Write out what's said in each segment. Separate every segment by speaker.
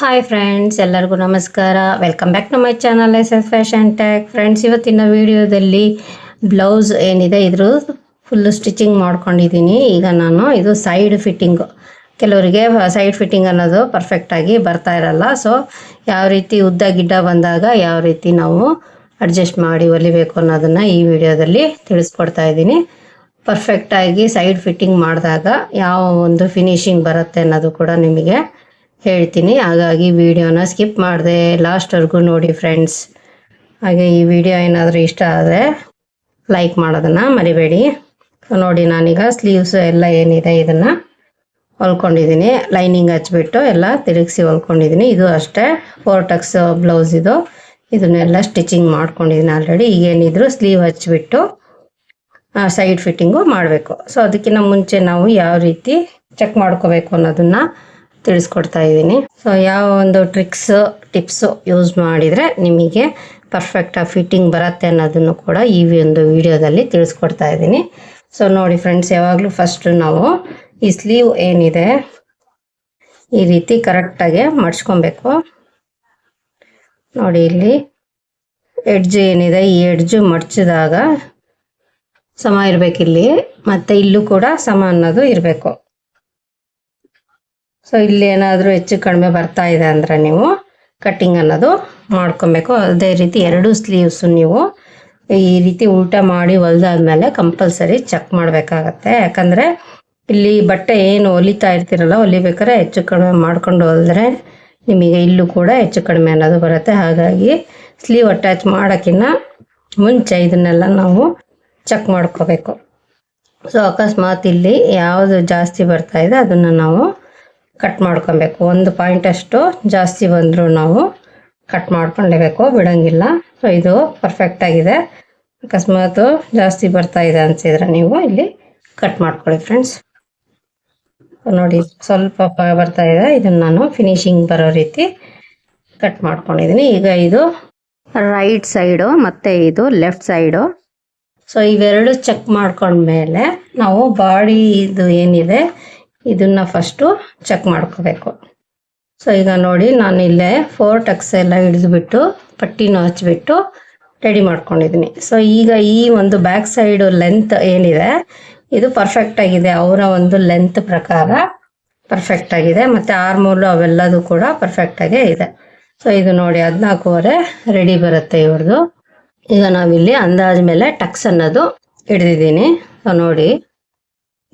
Speaker 1: Hi friends ಎಲ್ಲರಿಗೂ ನಮಸ್ಕಾರ. Welcome back to my channel S S fashion tack friends ಇವತ್ತಿನ ವಿಡಿಯೋದಲ್ಲಿ ಬ್ಲೌಸ್ ಏನಿದೆ, ಇದ್ರ ಫುಲ್ಲು ಸ್ಟಿಚಿಂಗ್ ಮಾಡ್ಕೊಂಡಿದ್ದೀನಿ. ಈಗ ನಾನು ಇದು ಸೈಡ್ ಫಿಟ್ಟಿಂಗು ಕೆಲವರಿಗೆ ಸೈಡ್ ಫಿಟ್ಟಿಂಗ್ ಅನ್ನೋದು ಪರ್ಫೆಕ್ಟಾಗಿ ಬರ್ತಾ ಇರಲ್ಲ. ಸೊ ಯಾವ ರೀತಿ ಉದ್ದ ಗಿಡ್ಡ ಬಂದಾಗ ಯಾವ ರೀತಿ ನಾವು ಅಡ್ಜಸ್ಟ್ ಮಾಡಿ ಹೊಲಿಬೇಕು ಅನ್ನೋದನ್ನು ಈ ವಿಡಿಯೋದಲ್ಲಿ ತಿಳಿಸ್ಕೊಡ್ತಾ ಇದ್ದೀನಿ. ಪರ್ಫೆಕ್ಟಾಗಿ ಸೈಡ್ ಫಿಟ್ಟಿಂಗ್ ಮಾಡಿದಾಗ ಯಾವ ಒಂದು ಫಿನಿಶಿಂಗ್ ಬರುತ್ತೆ ಅನ್ನೋದು ಕೂಡ ನಿಮಗೆ ಹೇಳ್ತೀನಿ. ಹಾಗಾಗಿ ವಿಡಿಯೋನ ಸ್ಕಿಪ್ ಮಾಡಿದೆ. ಲಾಸ್ಟ್ವರೆಗೂ ನೋಡಿ ಫ್ರೆಂಡ್ಸ್ ಹಾಗೆ ಈ ವಿಡಿಯೋ ಏನಾದರೂ ಇಷ್ಟ ಆದರೆ ಲೈಕ್ ಮಾಡೋದನ್ನು ಮರಿಬೇಡಿ. ನೋಡಿ ನಾನೀಗ ಸ್ಲೀವ್ಸ್ ಎಲ್ಲ ಏನಿದೆ ಇದನ್ನು ಹೊಲ್ಕೊಂಡಿದ್ದೀನಿ ಲೈನಿಂಗ್ ಹಚ್ಬಿಟ್ಟು ಎಲ್ಲ ತಿರುಗಿಸಿ ಹೊಲ್ಕೊಂಡಿದ್ದೀನಿ ಇದು ಅಷ್ಟೇ. ಫೋರ್ ಟಕ್ಸ್ ಬ್ಲೌಸ್ ಇದು. ಇದನ್ನೆಲ್ಲ ಸ್ಟಿಚಿಂಗ್ ಮಾಡ್ಕೊಂಡಿದ್ದೀನಿ ಆಲ್ರೆಡಿ ಈಗೇನಿದ್ರು ಸ್ಲೀವ್ ಹಚ್ಬಿಟ್ಟು ಸೈಡ್ ಫಿಟ್ಟಿಂಗು ಮಾಡಬೇಕು. ಸೊ ಅದಕ್ಕಿಂತ ಮುಂಚೆ ನಾವು ಯಾವ ರೀತಿ ಚೆಕ್ ಮಾಡ್ಕೋಬೇಕು ಅನ್ನೋದನ್ನು ತಿಳಿಸ್ಕೊಡ್ತಾ ಇದ್ದೀನಿ. ಸೊ ಯಾವ ಒಂದು ಟ್ರಿಕ್ಸ್ ಟಿಪ್ಸು ಯೂಸ್ ಮಾಡಿದರೆ ನಿಮಗೆ ಪರ್ಫೆಕ್ಟಾಗಿ ಫಿಟ್ಟಿಂಗ್ ಬರುತ್ತೆ ಅನ್ನೋದನ್ನು ಕೂಡ ಈ ಒಂದು ವಿಡಿಯೋದಲ್ಲಿ ತಿಳಿಸ್ಕೊಡ್ತಾ ಇದ್ದೀನಿ. ಸೊ ನೋಡಿ ಫ್ರೆಂಡ್ಸ್ ಯಾವಾಗಲೂ ಫಸ್ಟ್ ನಾವು ಈ ಸ್ಲೀವ್ ಏನಿದೆ ಈ ರೀತಿ ಕರೆಕ್ಟಾಗಿ ಮಡ್ಚ್ಕೊಬೇಕು ನೋಡಿ ಇಲ್ಲಿ ಎಡ್ಜ್ ಏನಿದೆ, ಈ ಎಡ್ಜು ಮಡ್ಚಿದಾಗ ಸಮ ಇರಬೇಕಿಲ್ಲಿ, ಮತ್ತು ಇಲ್ಲೂ ಕೂಡ ಸಮ ಅನ್ನೋದು ಇರಬೇಕು. ಸೊ ಇಲ್ಲಿ ಏನಾದರೂ ಹೆಚ್ಚು ಕಡಿಮೆ ಬರ್ತಾ ಇದೆ ಅಂದರೆ ನೀವು ಕಟ್ಟಿಂಗ್ ಅನ್ನೋದು ಮಾಡ್ಕೊಬೇಕು. ಅದೇ ರೀತಿ ಎರಡು ಸ್ಲೀವ್ಸು ನೀವು ಈ ರೀತಿ ಉಲ್ಟಾ ಮಾಡಿ ಹೊಲ್ದಾದ್ಮೇಲೆ ಕಂಪಲ್ಸರಿ ಚೆಕ್ ಮಾಡಬೇಕಾಗತ್ತೆ. ಯಾಕಂದರೆ ಇಲ್ಲಿ ಬಟ್ಟೆ ಏನು ಹೊಲಿತಾ ಇರ್ತೀರಲ್ಲ ಹೊಲಿಬೇಕಾದ್ರೆ ಹೆಚ್ಚು ಕಡಿಮೆ ಮಾಡ್ಕೊಂಡು ಹೊಲಿದ್ರೆ ನಿಮಗೆ ಇಲ್ಲೂ ಕೂಡ ಹೆಚ್ಚು ಕಡಿಮೆ ಅನ್ನೋದು ಬರುತ್ತೆ. ಹಾಗಾಗಿ ಸ್ಲೀವ್ ಅಟ್ಯಾಚ್ ಮಾಡೋಕ್ಕಿಂತ ಮುಂಚೆ ಇದನ್ನೆಲ್ಲ ನಾವು ಚೆಕ್ ಮಾಡ್ಕೋಬೇಕು. ಸೊ ಅಕಸ್ಮಾತ್ ಇಲ್ಲಿ ಯಾವುದು ಜಾಸ್ತಿ ಬರ್ತಾ ಇದೆ, ಅದನ್ನು ನಾವು ಕಟ್ ಮಾಡ್ಕೊಬೇಕು. ಒಂದು ಪಾಯಿಂಟ್ ಅಷ್ಟು ಜಾಸ್ತಿ ಬಂದರೂ ನಾವು ಕಟ್ ಮಾಡ್ಕೊಳ್ಳೇಬೇಕು ಬಿಡೋಂಗಿಲ್ಲ. ಸೊ ಇದು ಪರ್ಫೆಕ್ಟ್ ಆಗಿದೆ. ಅಕಸ್ಮಾತ್ ಜಾಸ್ತಿ ಬರ್ತಾ ಇದೆ ಅನ್ಸಿದ್ರೆ ನೀವು ಇಲ್ಲಿ ಕಟ್ ಮಾಡ್ಕೊಳ್ಳಿ ಫ್ರೆಂಡ್ಸ್ ನೋಡಿ ಸ್ವಲ್ಪ ಬರ್ತಾ ಇದೆ. ಇದನ್ನು ನಾನು ಫಿನಿಶಿಂಗ್ ಬರೋ ರೀತಿ ಕಟ್ ಮಾಡ್ಕೊಂಡಿದ್ದೀನಿ. ಈಗ ಇದು ರೈಟ್ ಸೈಡು ಮತ್ತು ಇದು ಲೆಫ್ಟ್ ಸೈಡು ಸೊ ಇವೆರಡು ಚೆಕ್ ಮಾಡ್ಕೊಂಡ್ಮೇಲೆ ನಾವು ಬಾಡಿ ಇದು ಏನಿದೆ ಇದನ್ನ ಫಸ್ಟು ಚೆಕ್ ಮಾಡ್ಕೋಬೇಕು. ಸೊ ಈಗ ನೋಡಿ ನಾನು ಇಲ್ಲೇ ಫೋರ್ ಟಕ್ಸ್ ಎಲ್ಲ ಹಿಡಿದ್ಬಿಟ್ಟು, ಪಟ್ಟಿನೂ ಹಚ್ಬಿಟ್ಟು ರೆಡಿ ಮಾಡ್ಕೊಂಡಿದ್ದೀನಿ ಸೊ ಈಗ ಈ ಒಂದು ಬ್ಯಾಕ್ ಸೈಡು ಲೆಂತ್ ಏನಿದೆ, ಇದು ಪರ್ಫೆಕ್ಟ್ ಆಗಿದೆ. ಅವರ ಒಂದು ಲೆಂತ್ ಪ್ರಕಾರ ಪರ್ಫೆಕ್ಟ್ ಆಗಿದೆ. ಮತ್ತು ಆರ್ಮೂಲು ಅವೆಲ್ಲದೂ ಕೂಡ ಪರ್ಫೆಕ್ಟ್ ಆಗೇ ಇದೆ. ಸೊ ಇದು ನೋಡಿ ಹದಿನಾಲ್ಕೂವರೆ ರೆಡಿ ಬರುತ್ತೆ ಇವ್ರದ್ದು ಈಗ ನಾವಿಲ್ಲಿ ಅಂದಾಜ ಮೇಲೆ ಟಕ್ಸ್ ಅನ್ನೋದು ಹಿಡಿದಿದ್ದೀನಿ ಸೊ ನೋಡಿ.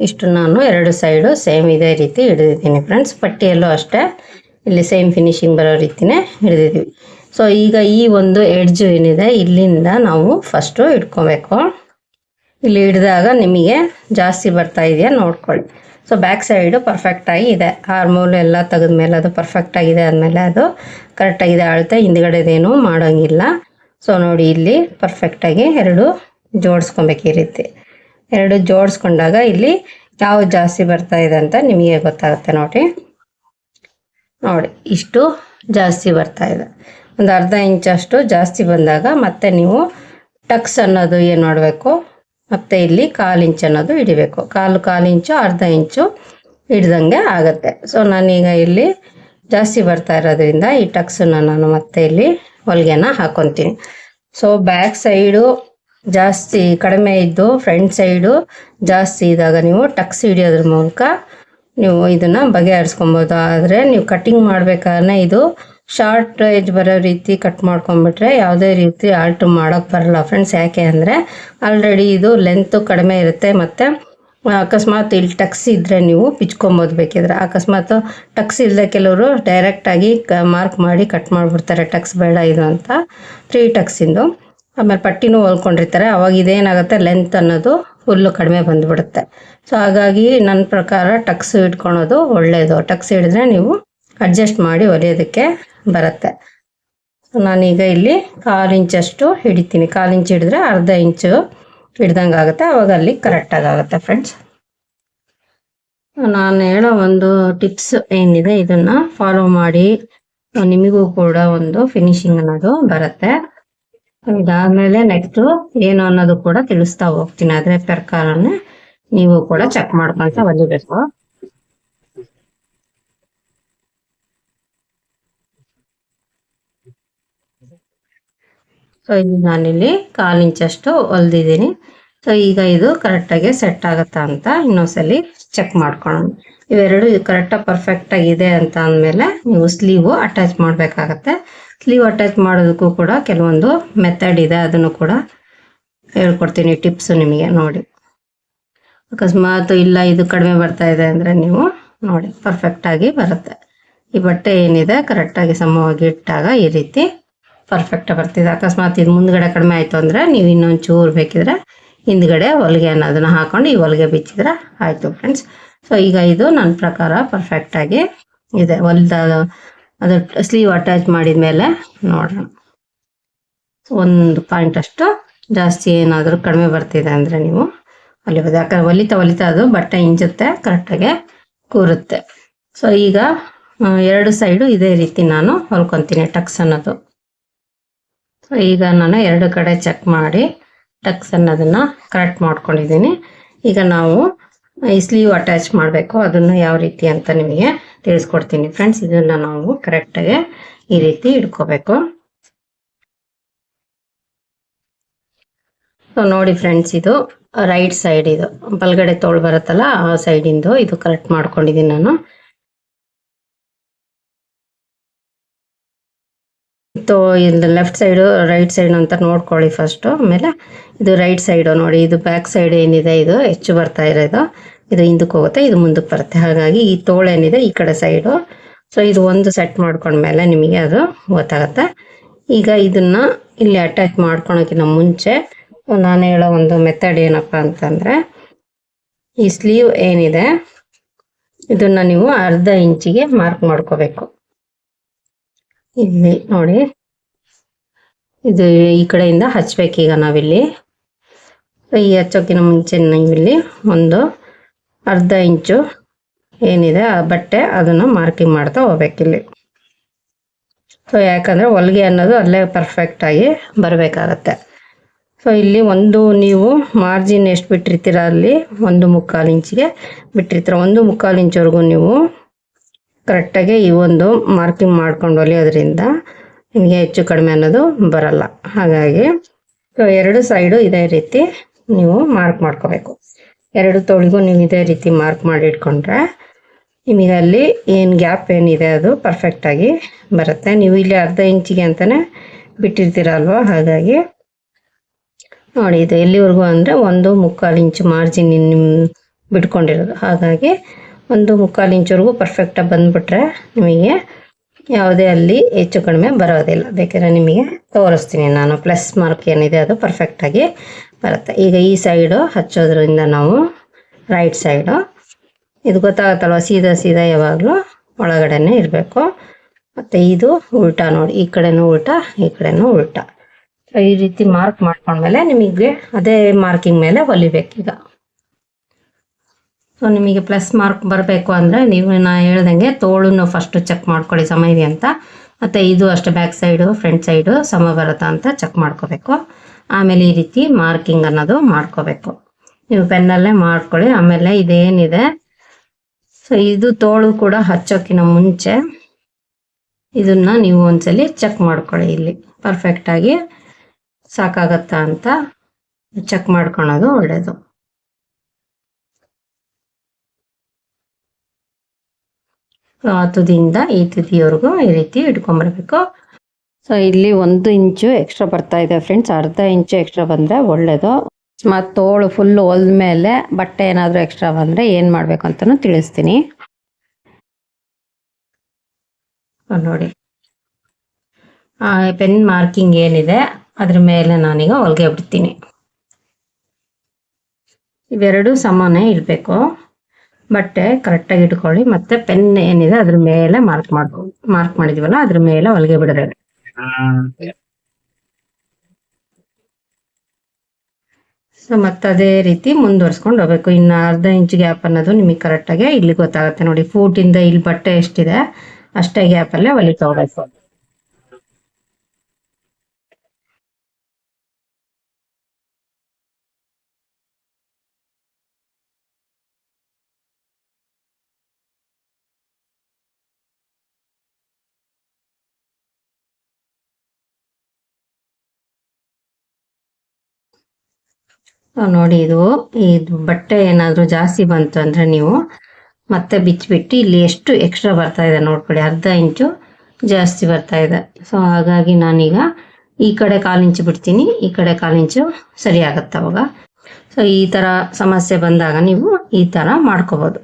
Speaker 1: ಇಷ್ಟು ನಾನು ಎರಡು ಸೈಡು ಸೇಮ್ ಇದೇ ರೀತಿ ಹಿಡಿದಿದ್ದೀನಿ ಫ್ರೆಂಡ್ಸ್ ಪಟ್ಟಿಯಲ್ಲೂ ಅಷ್ಟೇ. ಇಲ್ಲಿ ಸೇಮ್ ಫಿನಿಶಿಂಗ್ ಬರೋ ರೀತಿನೇ ಹಿಡಿದಿದ್ದೀವಿ. ಸೊ ಈಗ ಈ ಒಂದು ಎಡ್ಜು ಏನಿದೆ, ಇಲ್ಲಿಂದ ನಾವು ಫಸ್ಟು ಇಟ್ಕೋಬೇಕು. ಇಲ್ಲಿ ಹಿಡಿದಾಗ ನಿಮಗೆ ಜಾಸ್ತಿ ಬರ್ತಾ ಇದೆಯಾ ನೋಡ್ಕೊಳ್ಳಿ. ಸೊ ಬ್ಯಾಕ್ ಸೈಡು ಪರ್ಫೆಕ್ಟಾಗಿ ಇದೆ. ಹಾರ್ಮೋಲು ಎಲ್ಲ ತೆಗೆದ್ಮೇಲೆ ಅದು ಪರ್ಫೆಕ್ಟ್ ಆಗಿದೆ ಆದಮೇಲೆ ಅದು ಕರೆಕ್ಟಾಗಿದೆ ಅಳತೆ ಹಿಂದ್ಗಡೆದೇನು ಮಾಡೋಂಗಿಲ್ಲ. ಸೊ ನೋಡಿ, ಇಲ್ಲಿ ಪರ್ಫೆಕ್ಟಾಗಿ ಎರಡು ಜೋಡಿಸ್ಕೊಬೇಕು ಈ ರೀತಿ. ಎರಡು ಜೋಡಿಸ್ಕೊಂಡಾಗ ಇಲ್ಲಿ ಯಾವ ಜಾಸ್ತಿ ಬರ್ತಾ ಇದೆ ಅಂತ ನಿಮಗೆ ಗೊತ್ತಾಗುತ್ತೆ ನೋಡಿ. ನೋಡಿ, ಇಷ್ಟು ಜಾಸ್ತಿ ಬರ್ತಾ ಇದೆ. ಒಂದು ಅರ್ಧ ಇಂಚಷ್ಟು ಜಾಸ್ತಿ ಬಂದಾಗ ಮತ್ತೆ ನೀವು ಟಕ್ಸ್ ಅನ್ನೋದು ಏನು ಮಾಡಬೇಕು? ಮತ್ತೆ ಇಲ್ಲಿ ಕಾಲು ಇಂಚ್ ಅನ್ನೋದು ಹಿಡಿಬೇಕು. ಕಾಲು ಕಾಲು ಇಂಚು, ಅರ್ಧ ಇಂಚು ಹಿಡ್ದಂಗೆ ಆಗುತ್ತೆ. ಸೊ ನಾನೀಗ ಇಲ್ಲಿ ಜಾಸ್ತಿ ಬರ್ತಾ ಇರೋದ್ರಿಂದ ಈ ಟಕ್ಸನ್ನು ನಾನು ಮತ್ತೆ ಇಲ್ಲಿ ಹೊಲಿಗೆನ ಹಾಕೊತೀನಿ. ಸೊ ಬ್ಯಾಕ್ ಸೈಡು ಜಾಸ್ತಿ ಕಡಿಮೆ ಇದ್ದು ಫ್ರಂಟ್ ಸೈಡು ಜಾಸ್ತಿ ಇದ್ದಾಗ ನೀವು ಟಕ್ಸ್ ಹಿಡಿಯೋದ್ರ ಮೂಲಕ ನೀವು ಇದನ್ನು ಬಗೆಹರಿಸ್ಕೊಬೋದು. ಆದರೆ ನೀವು ಕಟ್ಟಿಂಗ್ ಮಾಡ್ಬೇಕಾದ್ರೆ ಇದು ಶಾರ್ಟ್ ಏಜ್ ಬರೋ ರೀತಿ ಕಟ್ ಮಾಡ್ಕೊಂಬಿಟ್ರೆ ಯಾವುದೇ ರೀತಿ ಆಲ್ಟ್ ಮಾಡೋಕ್ಕೆ ಬರಲ್ಲ ಫ್ರೆಂಡ್ಸ್ ಯಾಕೆ ಅಂದರೆ ಆಲ್ರೆಡಿ ಇದು ಲೆಂತು ಕಡಿಮೆ ಇರುತ್ತೆ ಮತ್ತು ಅಕಸ್ಮಾತ್ ಇಲ್ಲಿ ಟಕ್ಸ್ ಇದ್ದರೆ ನೀವು ಪಿಚ್ಕೊಬೋದು ಬೇಕಿದ್ರೆ. ಅಕಸ್ಮಾತ್ ಟಕ್ಸ್ ಇಲ್ಲದೆ ಕೆಲವರು ಡೈರೆಕ್ಟಾಗಿ ಕ ಮಾರ್ಕ್ ಮಾಡಿ ಕಟ್ ಮಾಡಿಬಿಡ್ತಾರೆ. ಟಕ್ಸ್ ಬೇಡ ಇದು ಅಂತ. ತ್ರೀ ಟಕ್ಸಿಂದು ಆಮೇಲೆ ಪಟ್ಟಿನೂ ಹೊಲ್ಕೊಂಡಿರ್ತಾರೆ. ಅವಾಗ ಇದೇನಾಗುತ್ತೆ ಲೆಂತ್ ಅನ್ನೋದು ಫುಲ್ಲು ಕಡಿಮೆ ಬಂದುಬಿಡುತ್ತೆ. ಸೊ ಹಾಗಾಗಿ ನನ್ನ ಪ್ರಕಾರ ಟಕ್ಸ್ ಇಟ್ಕೊಳೋದು ಒಳ್ಳೆಯದು ಟಕ್ಸ್ ಹಿಡಿದ್ರೆ ನೀವು ಅಡ್ಜಸ್ಟ್ ಮಾಡಿ ಹೊಲಿಯೋದಕ್ಕೆ ಬರುತ್ತೆ. ನಾನೀಗ ಇಲ್ಲಿ ಕಾಲು ಇಂಚಷ್ಟು ಹಿಡಿತೀನಿ. ಕಾಲು ಇಂಚ್ ಹಿಡಿದ್ರೆ ಅರ್ಧ ಇಂಚು ಹಿಡ್ದಂಗೆ ಆಗುತ್ತೆ. ಅವಾಗ ಅಲ್ಲಿ ಕರೆಕ್ಟಾಗಿ ಆಗುತ್ತೆ ಫ್ರೆಂಡ್ಸ್ ನಾನು ಹೇಳೋ ಒಂದು ಟಿಪ್ಸ್ ಏನಿದೆ, ಇದನ್ನು ಫಾಲೋ ಮಾಡಿ. ನಿಮಗೂ ಕೂಡ ಒಂದು ಫಿನಿಶಿಂಗ್ ಅನ್ನೋದು ಬರುತ್ತೆ. ಇದಾದ್ಮೇಲೆ ನೆಕ್ಸ್ಟ್ ಏನು ಅನ್ನೋದು ಕೂಡ ತಿಳಿಸ್ತಾ ಹೋಗ್ತೀನಿ. ಆದ್ರೆ ಪ್ರಕಾರನ ನೀವು ಕೂಡ ಚೆಕ್ ಮಾಡ್ಕೊಂತ ಬಂದಿಬೇಕು ಸೊ ಇಲ್ಲಿ ನಾನಿಲ್ಲಿ ಕಾಲು ಇಂಚಷ್ಟು ಹೊಲ್ದಿದ್ದೀನಿ. ಸೊ ಈಗ ಇದು ಕರೆಕ್ಟಾಗಿ ಸೆಟ್ ಆಗುತ್ತಾ ಅಂತ ಇನ್ನೊಂದ್ಸಲ ಚೆಕ್ ಮಾಡ್ಕೊಳ್ಳೋಣ ಇವೆರಡು ಕರೆಕ್ಟಾಗಿ ಪರ್ಫೆಕ್ಟಾಗಿ ಇದೆ ಅಂತ ಅಂದಮೇಲೆ ನೀವು ಸ್ಲೀವು ಅಟ್ಯಾಚ್ ಮಾಡಬೇಕಾಗತ್ತೆ. ಸ್ಲೀವ್ ಅಟ್ಯಾಚ್ ಮಾಡೋದಕ್ಕೂ ಕೂಡ ಕೆಲವೊಂದು ಮೆಥಡ್ ಇದೆ. ಅದನ್ನು ಕೂಡ ಹೇಳ್ಕೊಡ್ತೀನಿ ಟಿಪ್ಸು ನಿಮಗೆ ನೋಡಿ. ಅಕಸ್ಮಾತ್ ಇಲ್ಲ, ಇದು ಕಡಿಮೆ ಬರ್ತಾ ಇದೆ ಅಂದರೆ ನೀವು ನೋಡಿ ಪರ್ಫೆಕ್ಟಾಗಿ ಬರುತ್ತೆ. ಈ ಬಟ್ಟೆ ಏನಿದೆ ಕರೆಕ್ಟಾಗಿ ಸಮವಾಗಿ ಇಟ್ಟಾಗ ಈ ರೀತಿ ಪರ್ಫೆಕ್ಟ್ ಬರ್ತಿದೆ. ಅಕಸ್ಮಾತ್ ಇದು ಮುಂದ್ಗಡೆ ಕಡಿಮೆ ಆಯಿತು ಅಂದರೆ ನೀವು ಇನ್ನೊಂದು ಚೂರು ಬೇಕಿದ್ರೆ ಹಿಂದ್ಗಡೆ ಹೊಲಿಗೆ ಅನ್ನೋದನ್ನು ಹಾಕೊಂಡು ಈ ಹೊಲಿಗೆ ಬಿಚ್ಚಿದ್ರೆ ಆಯಿತು ಫ್ರೆಂಡ್ಸ್ ಸೊ ಈಗ ಇದು ನನ್ನ ಪ್ರಕಾರ ಪರ್ಫೆಕ್ಟಾಗಿ ಇದೆ. ಹೊಲ್ದ ಅದು ಸ್ಲೀವ್ ಅಟ್ಯಾಚ್ ಮಾಡಿದ ಮೇಲೆ ಒಂದು ಪಾಯಿಂಟ್ ಅಷ್ಟು ಜಾಸ್ತಿ ಏನಾದರೂ ಕಡಿಮೆ ಬರ್ತಿದೆ ಅಂದರೆ ನೀವು ಹೊಲಿಬೋದು ಯಾಕಂದ್ರೆ ಹೊಲಿತಾ ಹೊಲಿತಾ ಅದು ಬಟ್ಟೆ ಇಂಜುತ್ತೆ ಕರೆಕ್ಟಾಗಿ ಕೂರುತ್ತೆ. ಸೊ ಈಗ ಎರಡು ಸೈಡು ಇದೇ ರೀತಿ ನಾನು ಹೊಲ್ಕೊತೀನಿ ಟಕ್ಸ್ ಅನ್ನೋದು. ಸೊ ಈಗ ನಾನು ಎರಡು ಕಡೆ ಚೆಕ್ ಮಾಡಿ ಟಕ್ಸ್ ಅನ್ನೋದನ್ನು ಕರೆಕ್ಟ್ ಮಾಡ್ಕೊಂಡಿದ್ದೀನಿ. ಈಗ ನಾವು ಈ ಸ್ಲೀವ್ ಅಟ್ಯಾಚ್ ಮಾಡಬೇಕು. ಅದನ್ನು ಯಾವ ರೀತಿ ಅಂತ ನಿಮಗೆ ತಿಳಿಸ್ಕೊಡ್ತೀನಿ. ಫ್ರೆಂಡ್ಸ್ ಇದನ್ನ ನಾವು ಕರೆಕ್ಟಾಗಿ ಈ ರೀತಿ ಇಟ್ಕೋಬೇಕು. ನೋಡಿ ಫ್ರೆಂಡ್ಸ್ ಇದು ರೈಟ್ ಸೈಡ್ ಇದು. ಬಲ್ಗಡೆ ತೋಳು ಬರುತ್ತಲ್ಲ, ಆ ಸೈಡಿಂದು ಇದು ಕರೆಕ್ಟ್ ಮಾಡ್ಕೊಂಡಿದ್ದೀನಿ ನಾನು. ಸೊ ಇದು ಲೆಫ್ಟ್ ಸೈಡು ರೈಟ್ ಸೈಡ್ ಅಂತ ನೋಡ್ಕೊಳ್ಳಿ ಫಸ್ಟು ಆಮೇಲೆ ಇದು ರೈಟ್ ಸೈಡು ನೋಡಿ, ಇದು ಬ್ಯಾಕ್ ಸೈಡ್ ಏನಿದೆ, ಇದು ಹೆಚ್ಚು ಬರ್ತಾ ಇರೋದು. ಇದು ಹಿಂದಕ್ಕೆ ಹೋಗುತ್ತೆ, ಇದು ಮುಂದಕ್ಕೆ ಬರುತ್ತೆ. ಹಾಗಾಗಿ ಈ ತೋಳೇನಿದೆ ಈ ಕಡೆ ಸೈಡು ಸೊ ಇದು ಒಂದು ಸೆಟ್ ಮಾಡ್ಕೊಂಡ್ಮೇಲೆ ನಿಮಗೆ ಅದು ಗೊತ್ತಾಗುತ್ತೆ. ಈಗ ಇದನ್ನ ಇಲ್ಲಿ ಅಟ್ಯಾಚ್ ಮಾಡ್ಕೊಳಕ್ಕಿಂತ ಮುಂಚೆ, ನಾನು ಹೇಳೋ ಒಂದು ಮೆಥಡ್ ಏನಪ್ಪ ಅಂತಂದ್ರೆ, ಈ ಸ್ಲೀವ್ ಏನಿದೆ, ಇದನ್ನ ನೀವು ಅರ್ಧ ಇಂಚಿಗೆ ಮಾರ್ಕ್ ಮಾಡ್ಕೋಬೇಕು. ಇಲ್ಲಿ ನೋಡಿ, ಇದು ಈ ಕಡೆಯಿಂದ ಹಚ್ಬೇಕೀಗ ನಾವಿಲ್ಲಿ. ಈ ಹಚ್ಚೋಕ್ಕಿಂತ ಮುಂಚೆ ನೀವಿಲ್ಲಿ ಒಂದು ಅರ್ಧ ಇಂಚು ಏನಿದೆ ಆ ಬಟ್ಟೆ ಅದನ್ನು ಮಾರ್ಕಿಂಗ್ ಮಾಡ್ತಾ ಹೋಗ್ಬೇಕಿಲ್ಲಿ ಸೊ ಯಾಕಂದರೆ ಹೊಲಿಗೆ ಅನ್ನೋದು ಅಲ್ಲೇ ಪರ್ಫೆಕ್ಟಾಗಿ ಬರಬೇಕಾಗತ್ತೆ. ಸೊ ಇಲ್ಲಿ ಒಂದು ನೀವು ಮಾರ್ಜಿನ್ ಎಷ್ಟು ಬಿಟ್ಟಿರ್ತೀರ ಅಲ್ಲಿ? ಒಂದು ಮುಕ್ಕಾಲು ಇಂಚಿಗೆ ಬಿಟ್ಟಿರ್ತೀರ? ಒಂದು ಮುಕ್ಕಾಲು ಇಂಚ್ವರೆಗೂ ನೀವು ಕರೆಕ್ಟಾಗಿ ಈ ಒಂದು ಮಾರ್ಕಿಂಗ್ ಮಾಡ್ಕೊಂಡು ಹೊಲಿಯೋದ್ರಿಂದ ನಿಮಗೆ ಹೆಚ್ಚು ಕಡಿಮೆ ಅನ್ನೋದು ಬರಲ್ಲ. ಹಾಗಾಗಿ ಸೊ ಎರಡು ಸೈಡು ಇದೇ ರೀತಿ ನೀವು ಮಾರ್ಕ್ ಮಾಡ್ಕೋಬೇಕು. ಎರಡು ತೋಳಿಗೂ ನೀವು ಇದೇ ರೀತಿ ಮಾರ್ಕ್ ಮಾಡಿ ಇಟ್ಕೊಂಡ್ರೆ ನಿಮಗೆ ಅಲ್ಲಿ ಏನು ಗ್ಯಾಪ್ ಏನಿದೆ ಅದು ಪರ್ಫೆಕ್ಟಾಗಿ ಬರುತ್ತೆ. ನೀವು ಇಲ್ಲಿ ಅರ್ಧ ಇಂಚಿಗೆ ಅಂತಲೇ ಬಿಟ್ಟಿರ್ತೀರಲ್ವ? ಹಾಗಾಗಿ ನೋಡಿ, ಇದು ಎಲ್ಲಿವರೆಗೂ ಅಂದರೆ ಒಂದು ಮುಕ್ಕಾಲು ಇಂಚು ಮಾರ್ಜಿನ್ ನಿಮ್ಮ ಬಿಟ್ಕೊಂಡಿರೋದು. ಹಾಗಾಗಿ ಒಂದು ಮುಕ್ಕಾಲು ಇಂಚುವರೆಗೂ ಪರ್ಫೆಕ್ಟಾಗಿ ಬಂದುಬಿಟ್ರೆ ನಿಮಗೆ ಯಾವುದೇ ಅಲ್ಲಿ ಹೆಚ್ಚು ಕಡಿಮೆ ಬರೋದಿಲ್ಲ. ಬೇಕಾದ್ರೆ ನಿಮಗೆ ತೋರಿಸ್ತೀನಿ ನಾನು. ಪ್ಲಸ್ ಮಾರ್ಕ್ ಏನಿದೆ ಅದು ಪರ್ಫೆಕ್ಟಾಗಿ ಬರುತ್ತೆ. ಈಗ ಈ ಸೈಡು ಹಚ್ಚೋದ್ರಿಂದ ನಾವು ರೈಟ್ ಸೈಡು ಇದು ಗೊತ್ತಾಗತ್ತಲ್ವ? ಸೀದಾ ಸೀದಾ ಯಾವಾಗಲೂ ಒಳಗಡೆನೇ ಇರಬೇಕು. ಮತ್ತು ಇದು ಉಲ್ಟಾ ನೋಡಿ. ಈ ಕಡೆನೂ ಉಲ್ಟಾ, ಈ ಕಡೆನೂ ಉಲ್ಟಾ. ಈ ರೀತಿ ಮಾರ್ಕ್ ಮಾಡ್ಕೊಂಡ್ಮೇಲೆ ನಿಮಗೆ ಅದೇ ಮಾರ್ಕಿಂಗ್ ಮೇಲೆ ಹೊಲಿಬೇಕೀಗ ಸೊ ನಿಮಗೆ ಪ್ಲಸ್ ಮಾರ್ಕ್ ಬರಬೇಕು ಅಂದರೆ ನೀವು ನಾ ಹೇಳ್ದಂಗೆ ತೋಳನ್ನು ಫಸ್ಟು ಚೆಕ್ ಮಾಡ್ಕೊಳ್ಳಿ ಸಮ ಇದೆ ಅಂತ ಮತ್ತು ಇದು ಅಷ್ಟೇ ಬ್ಯಾಕ್ ಸೈಡು ಫ್ರಂಟ್ ಸೈಡು ಸಮ ಬರುತ್ತಾ ಅಂತ ಚೆಕ್ ಮಾಡ್ಕೋಬೇಕು. ಆಮೇಲೆ ಈ ರೀತಿ ಮಾರ್ಕಿಂಗ್ ಅನ್ನೋದು ಮಾಡ್ಕೋಬೇಕು. ನೀವು ಪೆನ್ನಲ್ಲೇ ಮಾಡ್ಕೊಳ್ಳಿ, ಆಮೇಲೆ ಇದೇನಿದೆ? ಸೊ ಇದು ತೋಳು ಕೂಡ ಹಚ್ಚೋಕ್ಕಿಂತ ಮುಂಚೆ ಇದನ್ನ ನೀವು ಒಂದ್ಸಲಿ ಚೆಕ್ ಮಾಡ್ಕೊಳ್ಳಿ ಇಲ್ಲಿ. ಪರ್ಫೆಕ್ಟಾಗಿ ಸಾಕಾಗತ್ತಾ ಅಂತ ಚೆಕ್ ಮಾಡ್ಕೊಳೋದು ಒಳ್ಳೇದು. ಆ ತುದಿಯಿಂದ ಈ ತುದಿಯವರೆಗೂ ಈ ರೀತಿ ಇಟ್ಕೊಂಬರ್ಬೇಕು ಸೊ ಇಲ್ಲಿ ಒಂದು ಇಂಚು ಎಕ್ಸ್ಟ್ರಾ ಬರ್ತಾ ಇದೆ ಫ್ರೆಂಡ್ಸ್ ಅರ್ಧ ಇಂಚು ಎಕ್ಸ್ಟ್ರಾ ಬಂದರೆ ಒಳ್ಳೆಯದು ಮತ್ತು ತೋಳು ಫುಲ್ ಹೊಲ್ದ ಮೇಲೆ ಬಟ್ಟೆ ಏನಾದರೂ ಎಕ್ಸ್ಟ್ರಾ ಬಂದರೆ ಏನು ಮಾಡಬೇಕು ಅಂತಲೂ ತಿಳಿಸ್ತೀನಿ. ನೋಡಿ. ಪೆನ್ ಮಾರ್ಕಿಂಗ್ ಏನಿದೆ, ಅದ್ರ ಮೇಲೆ ನಾನೀಗ ಹೊಲಿಗೆ ಬಿಡ್ತೀನಿ. ಇವೆರಡು ಸಮಾನ ಇರಬೇಕು ಬಟ್ಟೆ ಕರೆಕ್ಟಾಗಿ ಇಟ್ಕೊಳ್ಳಿ. ಮತ್ತೆ ಪೆನ್ ಏನಿದೆ, ಅದ್ರ ಮೇಲೆ ಮಾರ್ಕ್ ಮಾಡ್ಬೋದು ಮಾರ್ಕ್ ಮಾಡಿದೀವಲ್ಲ, ಅದ್ರ ಮೇಲೆ ಹೊಲಿಗೆ ಮತ್ತೆ ಅದೇ ರೀತಿ ಮುಂದುವರ್ಸ್ಕೊಂಡು ಹೋಗ್ಬೇಕು. ಇನ್ನ ಅರ್ಧ ಇಂಚ್ ಗ್ಯಾಪ್ ಅನ್ನೋದು ನಿಮಗೆ ಕರೆಕ್ಟಾಗಿ ಇಲ್ಲಿ ಗೊತ್ತಾಗುತ್ತೆ ನೋಡಿ. ಫೂಟಿಂದ ಇಲ್ಲಿ ಬಟ್ಟೆ ಎಷ್ಟಿದೆ ಅಷ್ಟೇ ಗ್ಯಾಪಲ್ಲೇ ಹೊಲಿತಾ ಹೋಗ್ಬೇಕು. ನೋಡಿ ಇದು ಇದು ಬಟ್ಟೆ ಏನಾದರೂ ಜಾಸ್ತಿ ಬಂತು ಅಂದರೆ ನೀವು ಮತ್ತೆ ಬಿಚ್ಚಿಬಿಟ್ಟು ಇಲ್ಲಿ ಎಷ್ಟು ಎಕ್ಸ್ಟ್ರಾ ಬರ್ತಾ ಇದೆ ನೋಡ್ಕೊಳ್ಳಿ ಅರ್ಧ ಇಂಚು ಜಾಸ್ತಿ ಬರ್ತಾ ಇದೆ. ಸೊ ಹಾಗಾಗಿ ನಾನೀಗ ಈ ಕಡೆ ಕಾಲು ಇಂಚು ಬಿಡ್ತೀನಿ, ಈ ಕಡೆ ಕಾಲಿಂಚು ಸರಿ ಆಗುತ್ತೆ ಅವಾಗ. ಸೊ ಈ ಥರ ಸಮಸ್ಯೆ ಬಂದಾಗ ನೀವು ಈ ಥರ ಮಾಡ್ಕೋಬೋದು.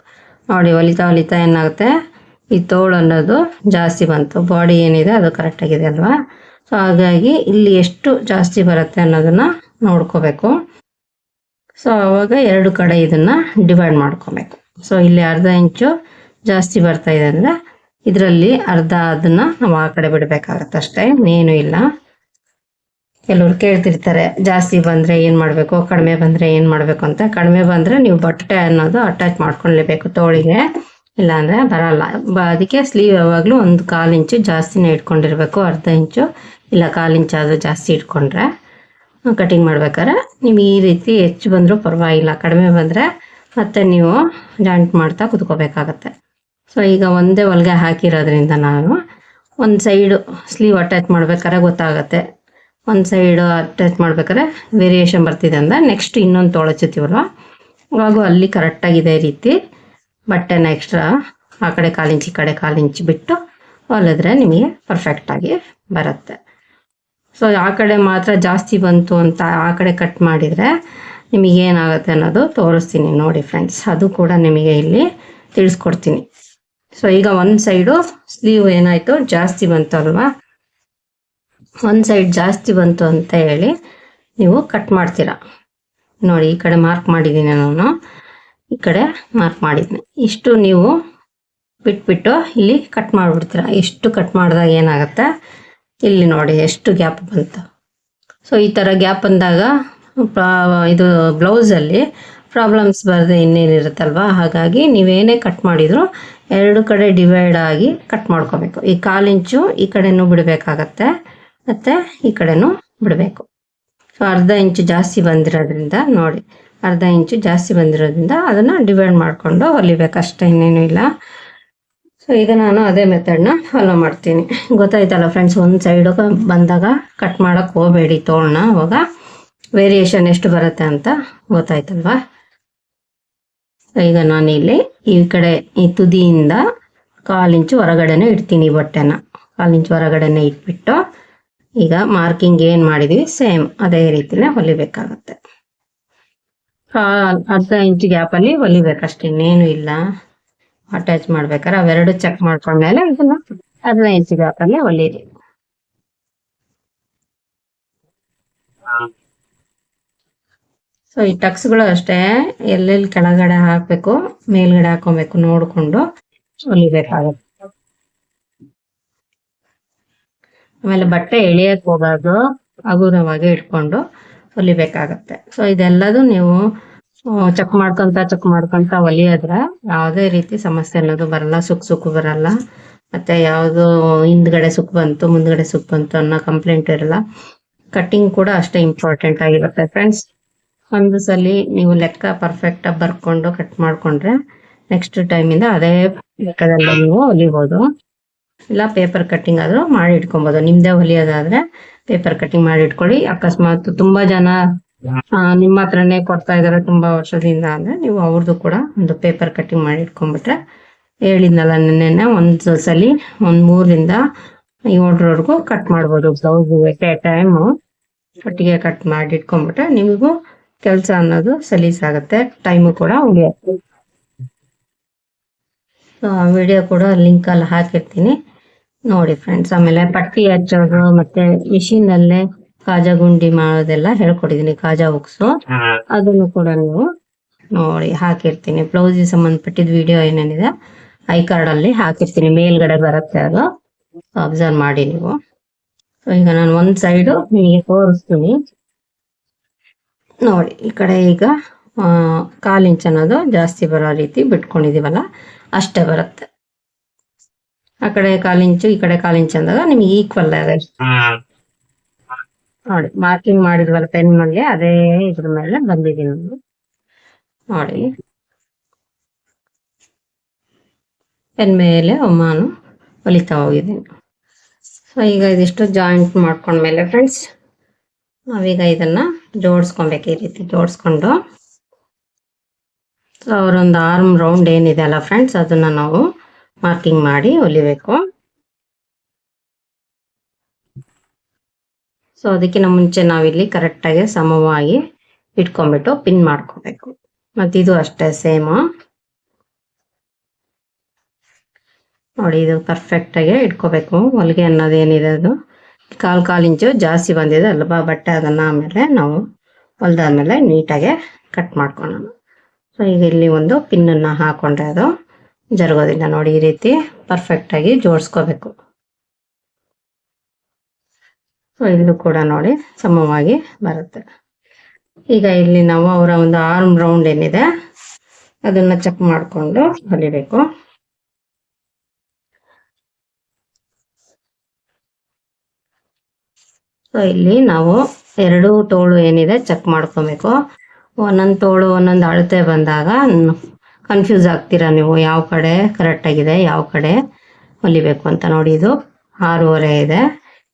Speaker 1: ನೋಡಿ, ಒಲಿತಾ ಒಲಿತಾ ಏನಾಗುತ್ತೆ, ಈ ತೋಳು ಅನ್ನೋದು ಜಾಸ್ತಿ ಬಂತು ಬಾಡಿ ಏನಿದೆ ಅದು ಕರೆಕ್ಟಾಗಿದೆ ಅಲ್ವಾ? ಸೊ ಹಾಗಾಗಿ ಇಲ್ಲಿ ಎಷ್ಟು ಜಾಸ್ತಿ ಬರುತ್ತೆ ಅನ್ನೋದನ್ನ ನೋಡ್ಕೋಬೇಕು. ಸೊ ಆವಾಗ ಎರಡು ಕಡೆ ಇದನ್ನ ಡಿವೈಡ್ ಮಾಡ್ಕೋಬೇಕು. ಸೊ ಇಲ್ಲಿ ಅರ್ಧ ಇಂಚು ಜಾಸ್ತಿ ಬರ್ತಾ ಇದೆ ಅಂದರೆ ಇದರಲ್ಲಿ ಅರ್ಧ ಅದನ್ನ ನಾವು ಆ ಕಡೆ ಬಿಡಬೇಕಾಗತ್ತೆ ಅಷ್ಟೇ, ಇನ್ನೇನು ಇಲ್ಲ. ಕೆಲವ್ರು ಕೇಳ್ತಿರ್ತಾರೆ, ಜಾಸ್ತಿ ಬಂದರೆ ಏನು ಮಾಡಬೇಕು, ಕಡಿಮೆ ಬಂದರೆ ಏನು ಮಾಡಬೇಕು ಅಂತ. ಕಡಿಮೆ ಬಂದರೆ ನೀವು ಬಟ್ಟೆ ಅನ್ನೋದು ಅಟ್ಯಾಚ್ ಮಾಡ್ಕೊಳ್ಳೇಬೇಕು ತೋಳಿಗೆ. ಇಲ್ಲಾಂದರೆ ಬರಲ್ಲ. ಬ, ಅದಕ್ಕೆ ಸ್ಲೀವ್ ಯಾವಾಗಲೂ ಒಂದು ಕಾಲು ಇಂಚು ಜಾಸ್ತಿನೇ ಇಟ್ಕೊಂಡಿರಬೇಕು, ಅರ್ಧ ಇಂಚು. ಇಲ್ಲ, ಕಾಲು ಇಂಚು ಆದರೂ ಜಾಸ್ತಿ ಇಟ್ಕೊಂಡ್ರೆ. ಕಟಿಂಗ್ ಮಾಡ್ಬೇಕಾದ್ರೆ ನೀವು ಈ ರೀತಿ ಹೆಚ್ಚು ಬಂದರೂ ಪರವಾಗಿಲ್ಲ. ಕಡಿಮೆ ಬಂದರೆ ಮತ್ತೆ ನೀವು ಜಾಯಿಂಟ್ ಮಾಡ್ತಾ ಕುತ್ಕೋಬೇಕಾಗತ್ತೆ. ಸೊ ಈಗ ಒಂದೇ ಹೊಲಿಗೆ ಹಾಕಿರೋದ್ರಿಂದ ನಾನು ಒಂದು ಸೈಡು ಸ್ಲೀವ್ ಅಟ್ಯಾಚ್ ಮಾಡ್ಬೇಕಾದ್ರೆ ಗೊತ್ತಾಗತ್ತೆ. ಒಂದು ಸೈಡು ಅಟ್ಯಾಚ್ ಮಾಡ್ಬೇಕಾದ್ರೆ ವೇರಿಯೇಷನ್ ಬರ್ತಿದೆ ಅಂದರೆ ನೆಕ್ಸ್ಟ್ ಇನ್ನೊಂದು ತೊಳಚುತ್ತೀವಲ್ವ ಇವಾಗ ಅಲ್ಲಿ ಕರೆಕ್ಟಾಗಿದೆ ಇದೇ ರೀತಿ ಬಟ್ಟೆನ ಎಕ್ಸ್ಟ್ರಾ ಆ ಕಡೆ ಕಾಲು ಇಂಚ್ ಈ ಕಡೆ ಕಾಲು ಇಂಚ್ ಬಿಟ್ಟು ಹೊಲಿದ್ರೆ ನಿಮಗೆ ಪರ್ಫೆಕ್ಟಾಗಿ ಬರುತ್ತೆ. ಸೊ ಆ ಕಡೆ ಮಾತ್ರ ಜಾಸ್ತಿ ಬಂತು ಅಂತ ಆ ಕಡೆ ಕಟ್ ಮಾಡಿದರೆ ನಿಮಗೆ ಏನಾಗುತ್ತೆ ಅನ್ನೋದು ತೋರಿಸ್ತೀನಿ ನೋಡಿ ಫ್ರೆಂಡ್ಸ್ ಅದು ಕೂಡ ನಿಮಗೆ ಇಲ್ಲಿ ತಿಳಿಸ್ಕೊಡ್ತೀನಿ. ಸೊ ಈಗ ಒಂದು ಸೈಡು ಸ್ಲೀವ್ ಏನಾಯಿತು? ಜಾಸ್ತಿ ಬಂತು ಅಲ್ವಾ? ಒಂದು ಸೈಡ್ ಜಾಸ್ತಿ ಬಂತು ಅಂತ ಹೇಳಿ ನೀವು ಕಟ್ ಮಾಡ್ತೀರಾ. ನೋಡಿ, ಈ ಕಡೆ ಮಾರ್ಕ್ ಮಾಡಿದ್ದೀನಿ ನಾನು. ಈ ಕಡೆ ಮಾರ್ಕ್ ಮಾಡಿದ್ದೀನಿ ಇಷ್ಟು ನೀವು ಬಿಟ್ಬಿಟ್ಟು ಇಲ್ಲಿ ಕಟ್ ಮಾಡಿಬಿಡ್ತೀರಾ. ಇಷ್ಟು ಕಟ್ ಮಾಡಿದಾಗ ಏನಾಗುತ್ತೆ? ಇಲ್ಲಿ ನೋಡಿ ಎಷ್ಟು ಗ್ಯಾಪ್ ಬಂತು. ಸೊ ಈ ಥರ ಗ್ಯಾಪ್ ಬಂದಾಗ ಇದು ಬ್ಲೌಸಲ್ಲಿ ಪ್ರಾಬ್ಲಮ್ಸ್ ಬರದೆ ಇನ್ನೇನಿರುತ್ತಲ್ವಾ ಹಾಗಾಗಿ ನೀವೇನೇ ಕಟ್ ಮಾಡಿದರೂ ಎರಡು ಕಡೆ ಡಿವೈಡ್ ಆಗಿ ಕಟ್ ಮಾಡ್ಕೋಬೇಕು. ಈ ಕಾಲು ಇಂಚು ಈ ಕಡೆನೂ ಬಿಡಬೇಕಾಗತ್ತೆ, ಮತ್ತು ಈ ಕಡೆನೂ ಬಿಡಬೇಕು. ಸೊ ಅರ್ಧ ಇಂಚು ಜಾಸ್ತಿ ಬಂದಿರೋದ್ರಿಂದ ನೋಡಿ, ಅರ್ಧ ಇಂಚು ಜಾಸ್ತಿ ಬಂದಿರೋದ್ರಿಂದ ಅದನ್ನು ಡಿವೈಡ್ ಮಾಡಿಕೊಂಡು ಹೊಲಿಬೇಕು ಅಷ್ಟೇ ಇನ್ನೇನು ಇಲ್ಲ. ಸೊ ಈಗ ನಾನು ಅದೇ ಮೆಥಡ್ನ ಫಾಲೋ ಮಾಡ್ತೀನಿ. ಗೊತ್ತಾಯ್ತಲ್ಲ ಫ್ರೆಂಡ್ಸ್ ಒಂದು ಸೈಡು ಬಂದಾಗ ಕಟ್ ಮಾಡೋಕ್ಕೆ ಹೋಗಬೇಡಿ ತೋಳನ್ನ ಅವಾಗ ವೇರಿಯೇಷನ್ ಎಷ್ಟು ಬರುತ್ತೆ ಅಂತ ಗೊತ್ತಾಯ್ತಲ್ವಾ? ಈಗ ನಾನು ಇಲ್ಲಿ ಈ ಕಡೆ ಈ ತುದಿಯಿಂದ ಕಾಲು ಇಂಚು ಹೊರಗಡೆನೆ ಇಡ್ತೀನಿ ಬಟ್ಟೆನ. ಕಾಲು ಇಂಚು ಹೊರಗಡೆನೆ ಇಟ್ಬಿಟ್ಟು ಈಗ ಮಾರ್ಕಿಂಗ್ ಏನು ಮಾಡಿದೀವಿ? ಸೇಮ್ ಅದೇ ರೀತಿನೇ ಹೊಲಿಬೇಕಾಗತ್ತೆ. ಅರ್ಧ ಇಂಚು ಗ್ಯಾಪಲ್ಲಿ ಹೊಲಿಬೇಕಷ್ಟೇ, ಇನ್ನೇನು ಇಲ್ಲ. ಅಟ್ಯಾಚ್ ಮಾಡ್ಬೇಕಾದ್ರೆ ಅವೆರಡು ಚೆಕ್ ಮಾಡ್ಕೊಂಡ್ಮೇಲೆ ಇದನ್ನ ಹದಿನೈದು ಇಂಚು ಗ್ಯಾಪಲ್ಲಿ ಹೊಲೀರಿ. ಸೊ ಈ ಟಕ್ಸ್ಗಳು ಅಷ್ಟೇ ಎಲ್ಲೆಲ್ಲಿ ಕೆಳಗಡೆ ಹಾಕ್ಬೇಕು, ಮೇಲ್ಗಡೆ ಹಾಕೊಬೇಕು ನೋಡ್ಕೊಂಡು ಹೊಲಿಬೇಕಾಗುತ್ತೆ. ಆಮೇಲೆ ಬಟ್ಟೆ ಎಳಿಯಕ್ ಹೋಗೋದು ಅಗುರವಾಗಿ ಇಟ್ಕೊಂಡು ಹೊಲಿಬೇಕಾಗತ್ತೆ. ಸೊ ಇದೆಲ್ಲದೂ ನೀವು ಚೆಕ್ ಮಾಡ್ಕೊಂತ ಚೆಕ್ ಮಾಡ್ಕೊಂತ ಒಲಿಯೋದ್ರ ಯಾವುದೇ ರೀತಿ ಸಮಸ್ಯೆ ಅನ್ನೋದು ಬರಲ್ಲ, ಸುಖ ಸುಖ ಬರಲ್ಲ. ಮತ್ತೆ ಯಾವುದು ಹಿಂದ್ಗಡೆ ಸುಕ್ ಬಂತು, ಮುಂದ್ಗಡೆ ಸುಕ್ ಬಂತು ಅನ್ನೋ ಕಂಪ್ಲೇಂಟ್ ಇರಲ್ಲ. ಕಟ್ಟಿಂಗ್ ಕೂಡ ಅಷ್ಟೇ ಇಂಪಾರ್ಟೆಂಟ್ ಆಗಿರುತ್ತೆ ಫ್ರೆಂಡ್ಸ್ ಒಂದು ಸಲ ನೀವು ಲೆಕ್ಕ ಪರ್ಫೆಕ್ಟ್ ಆಗಿ ಬರ್ಕೊಂಡು ಕಟ್ ಮಾಡ್ಕೊಂಡ್ರೆ ನೆಕ್ಸ್ಟ್ ಟೈಮಿಂದ ಅದೇ ಲೆಕ್ಕದಲ್ಲಿ ನೀವು ಹೊಲಿಬಹುದು ಇಲ್ಲ ಪೇಪರ್ ಕಟ್ಟಿಂಗ್ ಆದ್ರೂ ಮಾಡಿ ಇಟ್ಕೊಬಹುದು ನಿಮ್ದೇ ಹೊಲಿಯೋದಾದ್ರೆ ಪೇಪರ್ ಕಟ್ಟಿಂಗ್ ಮಾಡಿ ಇಟ್ಕೊಳ್ಳಿ. ಅಕಸ್ಮಾತ್ ತುಂಬಾ ಜನ ನಿಮ್ಮ ಹತ್ರನೇ ಕೊಡ್ತಾ ಇದಾರೆ ತುಂಬಾ ವರ್ಷದಿಂದ ಅಂದ್ರೆ ನೀವು ಅವ್ರದ್ದು ಕೂಡ ಒಂದು ಪೇಪರ್ ಕಟಿಂಗ್ ಮಾಡಿ ಇಟ್ಕೊಂಡ್ಬಿಟ್ರೆ ಹೇಳಿದ್ನಲ್ಲ ನಿನ್ನೆ ಒಂದ್ ಸಲಿ, ಒಂದ್ ಮೂರಿಂದ ಏಳರವರೆಗೂ ಕಟ್ ಮಾಡ್ಬೋದು. ಬ್ಲೌಸ್ ಟೈಮು ಒಟ್ಟಿಗೆ ಕಟ್ ಮಾಡಿ ಇಟ್ಕೊಂಡ್ಬಿಟ್ರೆ ನಿಮಗೂ ಕೆಲಸ ಅನ್ನೋದು ಸಲೀಸಾಗುತ್ತೆ. ಟೈಮು ಕೂಡ ಉಳಿಯುತ್ತೆ. ವಿಡಿಯೋ ಕೂಡ ಲಿಂಕ್ ಅಲ್ಲಿ ಹಾಕಿರ್ತೀನಿ. ನೋಡಿ ಫ್ರೆಂಡ್ಸ್ ಆಮೇಲೆ ಪಟ್ಟಿ ಹಚ್ಚೋದು ಮತ್ತೆ ಮಿಷಿನ್ ಅಲ್ಲೇ ಕಾಜಾ ಗುಂಡಿ ಮಾಡೋದೆಲ್ಲ ಹೇಳ್ಕೊಟ್ಟಿದ್ದೀನಿ ಕಾಜಾ ಉಕ್ಸು ಅದನ್ನು ಕೂಡ ನೀವು ನೋಡಿ ಹಾಕಿರ್ತೀನಿ. ಬ್ಲೌಸಿಗೆ ಸಂಬಂಧಪಟ್ಟಿದ ವಿಡಿಯೋ ಏನೇನಿದೆ ಐ ಕಾರ್ಡ್ ಅಲ್ಲಿ ಹಾಕಿರ್ತೀನಿ. ಮೇಲ್ಗಡೆ ಬರುತ್ತೆ ಅದು. ಅಬ್ಸರ್ವ್ ಮಾಡಿ ನೀವು. ಸೊ ಈಗ ನಾನು ಒಂದ್ ಸೈಡು ನಿಮಗೆ ತೋರಿಸ್ತೀನಿ. ನೋಡಿ ಈ ಕಡೆ ಈಗ ಕಾಲ್ ಇಂಚ್ ಅನ್ನೋದು ಜಾಸ್ತಿ ಬರೋ ರೀತಿ ಬಿಟ್ಕೊಂಡಿದೀವಲ್ಲ ಅಷ್ಟೇ ಬರುತ್ತೆ. ಆ ಕಡೆ ಕಾಲ್ ಇಂಚು ಈ ಕಡೆ ಕಾಲ್ ಇಂಚ್ ಅಂದಾಗ ನಿಮ್ಗೆ ಈಕ್ವಲ್ ಇದೆ ನೋಡಿ ಮಾರ್ಕಿಂಗ್ ಮಾಡಿದ್ವಲ್ಲ ಪೆನ್ ಮೇಲೆ ಅದೇ ಇದ್ರ ಮೇಲೆ ಬಂದಿದ್ದೀನಿ. ನೋಡಿ. ಪೆನ್ ಮೇಲೆ ಒಮ್ಮಾನು ಹೊಲಿತಾ ಹೋಗಿದ್ದೀನಿ. ಸೊ ಈಗ ಇದಿಷ್ಟು ಜಾಯಿಂಟ್ ಮಾಡ್ಕೊಂಡ್ಮೇಲೆ ಫ್ರೆಂಡ್ಸ್ ನಾವೀಗ ಇದನ್ನ ಜೋಡಿಸ್ಕೊಬೇಕು ಈ ರೀತಿ ಜೋಡಿಸ್ಕೊಂಡು. ಸೊ ಅವರೊಂದು ಆರ್ಮ್ ರೌಂಡ್ ಏನಿದೆ ಅಲ್ಲ ಫ್ರೆಂಡ್ಸ್ ಅದನ್ನ ನಾವು ಮಾರ್ಕಿಂಗ್ ಮಾಡಿ ಹೊಲಿಬೇಕು. ಸೊ ಅದಕ್ಕಿಂತ ಮುಂಚೆ ನಾವಿಲ್ಲಿ ಕರೆಕ್ಟಾಗಿ ಸಮವಾಗಿ ಇಟ್ಕೊಂಡ್ಬಿಟ್ಟು ಪಿನ್ ಮಾಡ್ಕೋಬೇಕು. ಇದು ಅಷ್ಟೇ ಸೇಮು ನೋಡಿ, ಇದು ಪರ್ಫೆಕ್ಟಾಗಿ ಇಟ್ಕೋಬೇಕು. ಹೊಲಿಗೆ ಅನ್ನೋದೇನಿದೆ ಅದು? ಕಾಲು ಕಾಲು ಇಂಚು ಜಾಸ್ತಿ ಬಂದಿದೆ ಅಲ್ವಾ? ಬಟ್ಟೆ ಅದನ್ನು ಆಮೇಲೆ ನಾವು ಹೊಲ್ದಾದ್ಮೇಲೆ ನೀಟಾಗೆ ಕಟ್ ಮಾಡ್ಕೊಳೋಣ. ಸೊ ಈಗ ಇಲ್ಲಿ ಒಂದು ಪಿನ್ನನ್ನು ಹಾಕೊಂಡ್ರೆ ಅದು ಜರುಗೋದಿಲ್ಲ. ನೋಡಿ, ಈ ರೀತಿ ಪರ್ಫೆಕ್ಟಾಗಿ ಜೋಡಿಸ್ಕೋಬೇಕು. ಇಲ್ಲೂ ಕೂಡ ನೋಡಿ ಸಮವಾಗಿ ಬರುತ್ತೆ. ಈಗ ಇಲ್ಲಿ ನಾವು ಅವರ ಒಂದು ಆರ್ಮ್ ರೌಂಡ್ ಏನಿದೆ, ಅದನ್ನ ಚೆಕ್ ಮಾಡಿಕೊಂಡು ಹೊಲಿಬೇಕು ಸೊ ಇಲ್ಲಿ ನಾವು ಎರಡು ತೋಳು ಏನಿದೆ ಚೆಕ್ ಮಾಡ್ಕೊಬೇಕು. ಒಂದೊಂದು ತೋಳು ಒಂದೊಂದು ಅಳತೆ ಬಂದಾಗ ಕನ್ಫ್ಯೂಸ್ ಆಗ್ತೀರಾ ನೀವು, ಯಾವ ಕಡೆ ಕರೆಕ್ಟ್ ಆಗಿದೆ, ಯಾವ ಕಡೆ ಹೊಲಿಬೇಕು ಅಂತ ನೋಡಿ. ಇದು ಆರೂವರೆ ಇದೆ.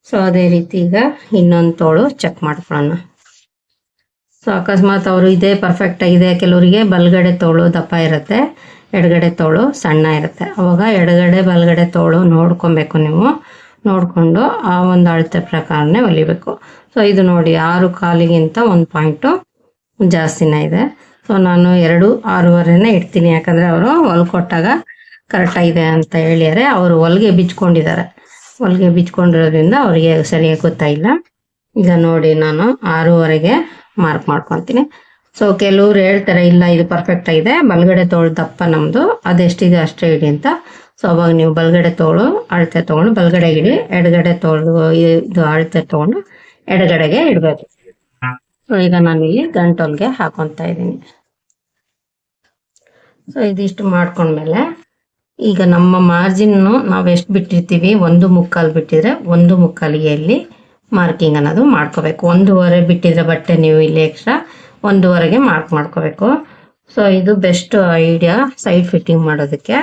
Speaker 1: ಸೊ ಅದೇ ರೀತಿ ಈಗ ಇನ್ನೊಂದು ತೋಳು ಚೆಕ್ ಮಾಡ್ಕೊಳ್ಳೋಣ. ಸೊ ಅಕಸ್ಮಾತ್ ಅವರು ಇದೇ ಪರ್ಫೆಕ್ಟ್ ಆಗಿದೆ, ಕೆಲವರಿಗೆ ಬಲ್ಗಡೆ ತೋಳು ದಪ್ಪ ಇರುತ್ತೆ, ಎಡಗಡೆ ತೋಳು ಸಣ್ಣ ಇರುತ್ತೆ. ಅವಾಗ ಎಡಗಡೆ ಬಲಗಡೆ ತೋಳು ನೋಡ್ಕೊಬೇಕು ನೀವು. ನೋಡಿಕೊಂಡು ಆ ಒಂದು ಅಳತೆ ಪ್ರಕಾರನೇ ಹೊಲಿಬೇಕು. ಸೊ ಇದು ನೋಡಿ ಆರು ಕಾಲಿಗಿಂತ ಒಂದು ಪಾಯಿಂಟು ಜಾಸ್ತಿನೇ ಇದೆ. ಸೊ ನಾನು ಎರಡು ಆರೂವರೆನೇ ಇಡ್ತೀನಿ, ಯಾಕಂದರೆ ಅವರು ಹೊಲ್ಕೊಟ್ಟಾಗ ಕರೆಕ್ಟಾಗಿದೆ ಅಂತ ಹೇಳಿದರೆ ಅವರು ಹೊಲಿಗೆ ಬಿಚ್ಕೊಂಡಿದ್ದಾರೆ. ಹೊಲಿಗೆ ಬಿಚ್ಕೊಂಡಿರೋದ್ರಿಂದ ಅವರಿಗೆ ಸರಿಯಾಗಿ ಗೊತ್ತಾಯಿಲ್ಲ ಈಗ ನೋಡಿ ನಾನು ಆರೂವರೆಗೆ ಮಾರ್ಕ್ ಮಾಡ್ಕೊತೀನಿ. ಸೊ ಕೆಲವ್ರು ಹೇಳ್ತಾರೆ, ಇಲ್ಲ, ಇದು ಪರ್ಫೆಕ್ಟ್ ಆಗಿದೆ. ಬಲಗಡೆ ತೋಳು ದಪ್ಪ ನಮ್ಮದು ಅದೆಷ್ಟಿದೆ ಅಷ್ಟೇ ಇಡಿ ಅಂತ. ಸೊ ಅವಾಗ ನೀವು ಬಲಗಡೆ ತೋಳು, ಅಳತೆ ತೊಗೊಂಡು ಬಲಗಡೆ ಇಡಿ. ಎಡಗಡೆ ತೋಳು ಇದು ಅಳತೆ ತೊಗೊಂಡು ಎಡಗಡೆಗೆ ಇಡಬೇಕು. ಸೊ ಈಗ ನಾನು ಇಲ್ಲಿ ಗಂಟೊಲ್ಗೆ ಹಾಕೊತಾ ಇದ್ದೀನಿ. ಸೊ ಇದಿಷ್ಟು ಮಾಡ್ಕೊಂಡ್ಮೇಲೆ ಈಗ ನಮ್ಮ ಮಾರ್ಜಿನ್ನು ನಾವು ಎಷ್ಟು ಬಿಟ್ಟಿರ್ತೀವಿ? ಒಂದು ಮುಕ್ಕಾಲು ಬಿಟ್ಟಿದ್ರೆ ಒಂದು ಮುಕ್ಕಾಲಿಗೆ ಇಲ್ಲಿ ಮಾರ್ಕಿಂಗ್ ಅನ್ನೋದು ಮಾಡ್ಕೋಬೇಕು. ಒಂದೂವರೆ ಬಿಟ್ಟಿದ್ರೆ ಬಟ್ಟೆ ನೀವು ಇಲ್ಲಿ ಎಕ್ಸ್ಟ್ರಾ ಒಂದೂವರೆಗೆ ಮಾರ್ಕ್ ಮಾಡ್ಕೋಬೇಕು. ಸೊ ಇದು ಬೆಸ್ಟ್ ಐಡಿಯಾ ಸೈಡ್ ಫಿಟ್ಟಿಂಗ್ ಮಾಡೋದಕ್ಕೆ.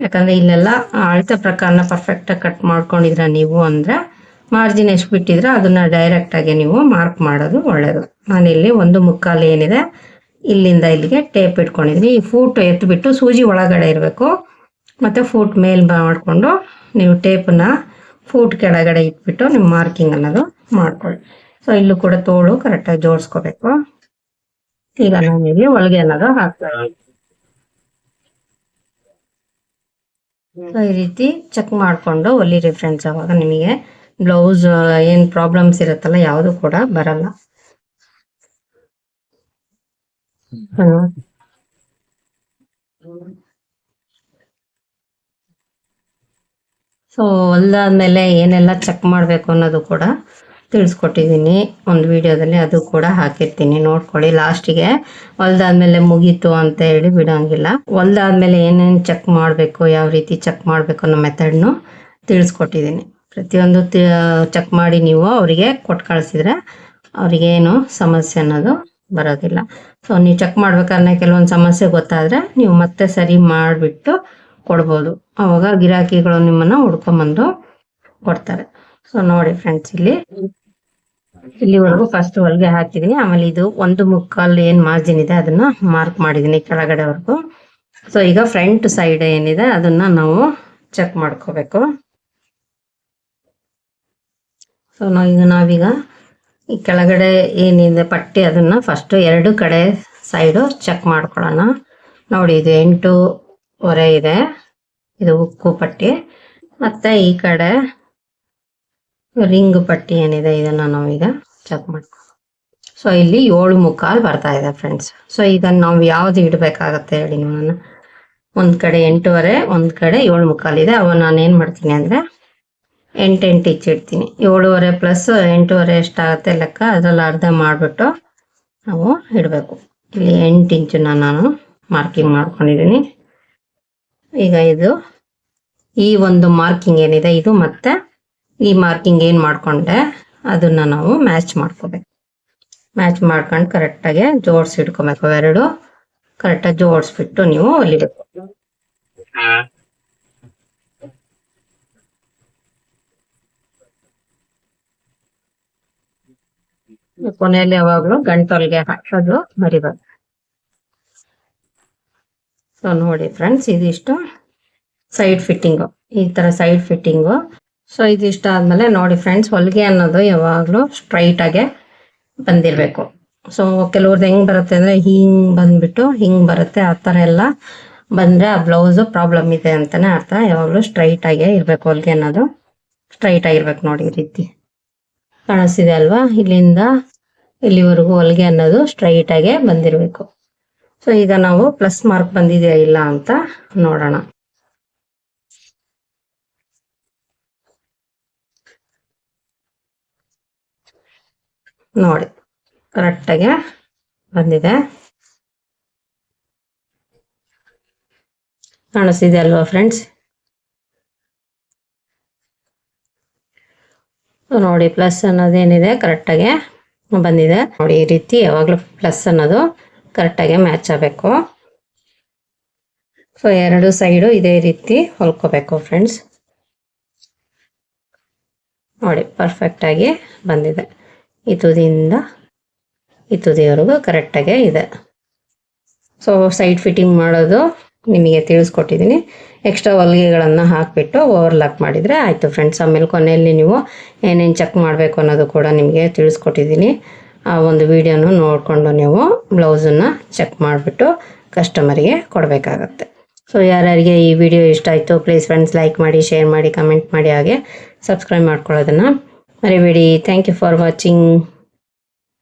Speaker 1: ಯಾಕಂದರೆ ಇಲ್ಲೆಲ್ಲ ಅಳತೆ ಪ್ರಕಾರನ ಪರ್ಫೆಕ್ಟಾಗಿ ಕಟ್ ಮಾಡ್ಕೊಂಡಿದ್ರೆ ನೀವು ಅಂದರೆ ಮಾರ್ಜಿನ್ ಎಷ್ಟು ಬಿಟ್ಟಿದ್ರೆ ಅದನ್ನು ಡೈರೆಕ್ಟಾಗಿ ನೀವು ಮಾರ್ಕ್ ಮಾಡೋದು ಒಳ್ಳೆಯದು ನಾನಿಲ್ಲಿ ಒಂದು ಮುಕ್ಕಾಲು ಏನಿದೆ, ಇಲ್ಲಿಂದ ಇಲ್ಲಿಗೆ ಟೇಪ್ ಇಟ್ಕೊಂಡಿದ್ದೀನಿ ಈ ಫೂಟ್ ಎತ್ಬಿಟ್ಟು ಸೂಜಿ ಒಳಗಡೆ ಇರಬೇಕು. ಮತ್ತೆ ಫೂಟ್ ಮೇಲ್ ಮಾಡಿಕೊಂಡು ನೀವು ಟೇಪನ್ನ ಫೂಟ್ ಕೆಳಗಡೆ ಇಟ್ಬಿಟ್ಟು ನಿಮ್ಮ ಮಾರ್ಕಿಂಗ್ ಅನ್ನೋದು ಮಾಡ್ಕೊಳ್ಳಿ. ಸೊ ಇಲ್ಲೂ ಕೂಡ ತೋಳು ಕರೆಕ್ಟಾಗಿ ಜೋಡಿಸ್ಕೋಬೇಕು. ಈಗ ನಾನು ಇಲ್ಲಿ ಒಳಗೆ ಅನ್ನೋದು ಹಾಕ್ತಾ ಸೊ ಈ ರೀತಿ ಚೆಕ್ ಮಾಡಿಕೊಂಡು ಹೊಲಿರಿ ಫ್ರೆಂಡ್ಸ್ ಅವಾಗ ನಿಮಗೆ ಬ್ಲೌಸ್ ಏನು ಪ್ರಾಬ್ಲಮ್ಸ್ ಇರುತ್ತಲ್ಲ ಯಾವುದು ಕೂಡ ಬರಲ್ಲ. ಸೊ ಹೊಲ್ದಾದ್ಮೇಲೆ ಏನೆಲ್ಲ ಚೆಕ್ ಮಾಡಬೇಕು ಅನ್ನೋದು ಕೂಡ ತಿಳಿಸ್ಕೊಟ್ಟಿದ್ದೀನಿ ಒಂದು ವಿಡಿಯೋದಲ್ಲಿ ಅದು ಕೂಡ ಹಾಕಿರ್ತೀನಿ. ನೋಡ್ಕೊಳ್ಳಿ ಲಾಸ್ಟಿಗೆ ಹೊಲ್ದಾದ್ಮೇಲೆ ಮುಗೀತು ಅಂತ ಹೇಳಿ ಬಿಡೋಂಗಿಲ್ಲ. ಹೊಲ್ದಾದ್ಮೇಲೆ ಏನೇನು ಚೆಕ್ ಮಾಡಬೇಕು, ಯಾವ ರೀತಿ ಚೆಕ್ ಮಾಡಬೇಕು ಅನ್ನೋ ಮೆಥಡ್ನು ತಿಳಿಸ್ಕೊಟ್ಟಿದ್ದೀನಿ ಪ್ರತಿಯೊಂದು ಚೆಕ್ ಮಾಡಿ ನೀವು ಅವರಿಗೆ ಕೊಟ್ಟು ಕಳಿಸಿದ್ರೆ ಅವ್ರಿಗೇನು ಸಮಸ್ಯೆ ಅನ್ನೋದು ಬರೋದಿಲ್ಲ. ಸೊ ನೀವು ಚೆಕ್ ಮಾಡ್ಬೇಕಾದ್ರೆ ಕೆಲವೊಂದು ಸಮಸ್ಯೆ ಗೊತ್ತಾದ್ರೆ ನೀವು ಮತ್ತೆ ಸರಿ ಮಾಡಿಬಿಟ್ಟು ಕೊಡ್ಬೋದು. ಅವಾಗ ಗಿರಾಕಿಗಳು ನಿಮ್ಮನ್ನ ಹುಡ್ಕೊಂಬಂದು ಕೊಡ್ತಾರೆ. ಸೊ ನೋಡಿ ಫ್ರೆಂಡ್ಸ್ ಇಲ್ಲಿ. ಇಲ್ಲಿವರೆಗೂ ಫಸ್ಟ್ ಹೊಲಿಗೆ ಹಾಕಿದೀನಿ. ಆಮೇಲೆ ಇದು ಒಂದು ಮುಕ್ಕಾಲು ಏನ್ ಮಾರ್ಜಿನ್ ಇದೆ ಅದನ್ನ ಮಾರ್ಕ್ ಮಾಡಿದೀನಿ ಕೆಳಗಡೆವರೆಗೂ. ಸೊ ಈಗ ಫ್ರಂಟ್ ಸೈಡ್ ಏನಿದೆ ಅದನ್ನ ನಾವು ಚೆಕ್ ಮಾಡ್ಕೋಬೇಕು. ಸೊ ಈಗ ನಾವೀಗ ಈ ಕೆಳಗಡೆ ಏನಿದೆ ಪಟ್ಟಿ ಅದನ್ನ ಫಸ್ಟ್ ಎರಡು ಕಡೆ ಸೈಡು ಚೆಕ್ ಮಾಡ್ಕೊಳ್ಳೋಣ. ನೋಡಿ, ಇದು ಎಂಟೂವರೆ ಇದೆ. ಇದು ಉಕ್ಕು ಪಟ್ಟಿ. ಮತ್ತೆ ಈ ಕಡೆ ರಿಂಗ್ ಪಟ್ಟಿ ಏನಿದೆ ಇದನ್ನ ನಾವೀಗ ಚೆಕ್ ಮಾಡ್ಕೊ ಸೊ ಇಲ್ಲಿ ಏಳು ಮುಕ್ಕಾಲು ಬರ್ತಾ ಇದೆ ಫ್ರೆಂಡ್ಸ್ ಸೊ ಇದನ್ನ ನಾವು ಯಾವ್ದು ಇಡಬೇಕಾಗತ್ತೆ ಹೇಳಿ ನಾನು ಒಂದ್ ಕಡೆ ಎಂಟುವರೆ, ಒಂದ್ ಕಡೆ ಏಳು ಮುಕ್ಕಾಲು ಇದೆ. ಅವ ನಾನು ಏನ್ ಮಾಡ್ತೀನಿ ಅಂದ್ರೆ ಎಂಟು ಎಂಟು ಇಂಚ್ ಇಡ್ತೀನಿ ಏಳುವರೆ ಪ್ಲಸ್ ಎಂಟೂವರೆ ಎಷ್ಟಾಗತ್ತೆ ಲೆಕ್ಕ ಅದ್ರಲ್ಲಿ ಅರ್ಧ ಮಾಡಿಬಿಟ್ಟು ನಾವು ಇಡಬೇಕು. ಇಲ್ಲಿ ಎಂಟು ಇಂಚನ್ನ ನಾನು ಮಾರ್ಕಿಂಗ್ ಮಾಡ್ಕೊಂಡಿದ್ದೀನಿ. ಈಗ ಇದು ಈ ಒಂದು ಮಾರ್ಕಿಂಗ್ ಏನಿದೆ, ಇದು ಮತ್ತೆ ಈ ಮಾರ್ಕಿಂಗ್ ಏನು ಮಾಡ್ಕೊಂಡೆ, ಅದನ್ನ ನಾವು ಮ್ಯಾಚ್ ಮಾಡ್ಕೋಬೇಕು. ಮ್ಯಾಚ್ ಮಾಡ್ಕೊಂಡು ಕರೆಕ್ಟಾಗಿ ಜೋಡಿಸಿ ಇಟ್ಕೊಬೇಕು, ಎರಡು ಕರೆಕ್ಟಾಗಿ ಜೋಡಿಸ್ಬಿಟ್ಟು ನೀವು ಹೊಲಿಬೇಕು. ಕೊನೆಯಲ್ಲಿ ಯಾವಾಗಲೂ ಗಂಟೊಲ್ಗೆ ಹಾಕೋದು ಮರಿಬಾರ್ದು. ನೋಡಿ ಫ್ರೆಂಡ್ಸ್ ಇದಿಷ್ಟು ಸೈಡ್ ಫಿಟ್ಟಿಂಗು ಈ ಥರ ಸೈಡ್ ಫಿಟ್ಟಿಂಗು ಸೊ ಇದಿಷ್ಟ ಆದಮೇಲೆ ನೋಡಿ ಫ್ರೆಂಡ್ಸ್ ಹೊಲಿಗೆ ಅನ್ನೋದು ಯಾವಾಗಲೂ ಸ್ಟ್ರೈಟಾಗೆ ಬಂದಿರಬೇಕು. ಸೊ ಕೆಲವ್ರದ್ದು ಹೆಂಗೆ ಬರುತ್ತೆ ಅಂದರೆ ಹಿಂಗೆ ಬಂದ್ಬಿಟ್ಟು ಹಿಂಗೆ ಬರುತ್ತೆ, ಆ ಥರ ಎಲ್ಲ ಬಂದರೆ ಆ ಬ್ಲೌಸು ಪ್ರಾಬ್ಲಮ್ ಇದೆ ಅಂತಲೇ ಅರ್ಥ. ಯಾವಾಗಲೂ ಸ್ಟ್ರೈಟಾಗೇ ಇರಬೇಕು ಹೊಲಿಗೆ ಅನ್ನೋದು. ಸ್ಟ್ರೈಟ್ ಆಗಿರ್ಬೇಕು ನೋಡಿ ಈ ರೀತಿ. ಕಾಣಿಸ್ತಿದೆ ಅಲ್ವಾ? ಇಲ್ಲಿಂದ ಇಲ್ಲಿವರೆಗೂ ಹೊಲಿಗೆ ಅನ್ನೋದು ಸ್ಟ್ರೈಟ್ ಆಗೇ ಬಂದಿರಬೇಕು. ಸೊ ಈಗ ನಾವು ಪ್ಲಸ್ ಮಾರ್ಕ್ ಬಂದಿದೆಯಾ ಇಲ್ಲ ಅಂತ ನೋಡೋಣ. ನೋಡಿ ಕರೆಕ್ಟಾಗಿ ಬಂದಿದೆ. ಕಾಣಿಸ್ತಿದೆ ಅಲ್ವಾ ಫ್ರೆಂಡ್ಸ್ ನೋಡಿ ಪ್ಲಸ್ ಅನ್ನೋದೇನಿದೆ? ಕರೆಕ್ಟಾಗೆ ಬಂದಿದೆ. ನೋಡಿ, ಈ ರೀತಿ ಯಾವಾಗಲೂ ಪ್ಲಸ್ ಅನ್ನೋದು ಕರೆಕ್ಟಾಗಿ ಮ್ಯಾಚ್ ಆಗಬೇಕು. ಸೊ ಎರಡು ಸೈಡು ಇದೇ ರೀತಿ ಹೊಲ್ಕೋಬೇಕು ಫ್ರೆಂಡ್ಸ್ ನೋಡಿ ಪರ್ಫೆಕ್ಟಾಗಿ ಬಂದಿದೆ. ಈ ತುದಿಯಿಂದ ಈ ತುದಿವರೆಗೂ ಕರೆಕ್ಟಾಗೇ ಇದೆ. ಸೊ ಸೈಡ್ ಫಿಟ್ಟಿಂಗ್ ಮಾಡೋದು ನಿಮಗೆ ತಿಳಿಸ್ಕೊಟ್ಟಿದ್ದೀನಿ. ಎಕ್ಸ್ಟ್ರಾ ಹೊಲಿಗೆಗಳನ್ನು ಹಾಕಿಬಿಟ್ಟು ಓವರ್ಲಾಕ್ ಮಾಡಿದರೆ ಆಯಿತು ಫ್ರೆಂಡ್ಸ್ ಆಮೇಲೆ ಕೊನೆಯಲ್ಲಿ ನೀವು ಏನೇನು ಚೆಕ್ ಮಾಡಬೇಕು ಅನ್ನೋದು ಕೂಡ ನಿಮಗೆ ತಿಳಿಸ್ಕೊಟ್ಟಿದ್ದೀನಿ. ಆ ಒಂದು ವಿಡಿಯೋನು ನೋಡಿಕೊಂಡು ನೀವು ಬ್ಲೌಸನ್ನು ಚೆಕ್ ಮಾಡಿಬಿಟ್ಟು ಕಸ್ಟಮರಿಗೆ ಕೊಡಬೇಕಾಗತ್ತೆ. ಸೊ ಯಾರ್ಯಾರಿಗೆ ಈ ವಿಡಿಯೋ ಇಷ್ಟ ಆಯಿತು ಪ್ಲೀಸ್ ಫ್ರೆಂಡ್ಸ್ ಲೈಕ್ ಮಾಡಿ ಶೇರ್ ಮಾಡಿ ಕಮೆಂಟ್ ಮಾಡಿ, ಹಾಗೆ ಸಬ್ಸ್ಕ್ರೈಬ್ ಮಾಡ್ಕೊಳ್ಳೋದನ್ನು ಮರಿಬೇಡಿ. Thank you for watching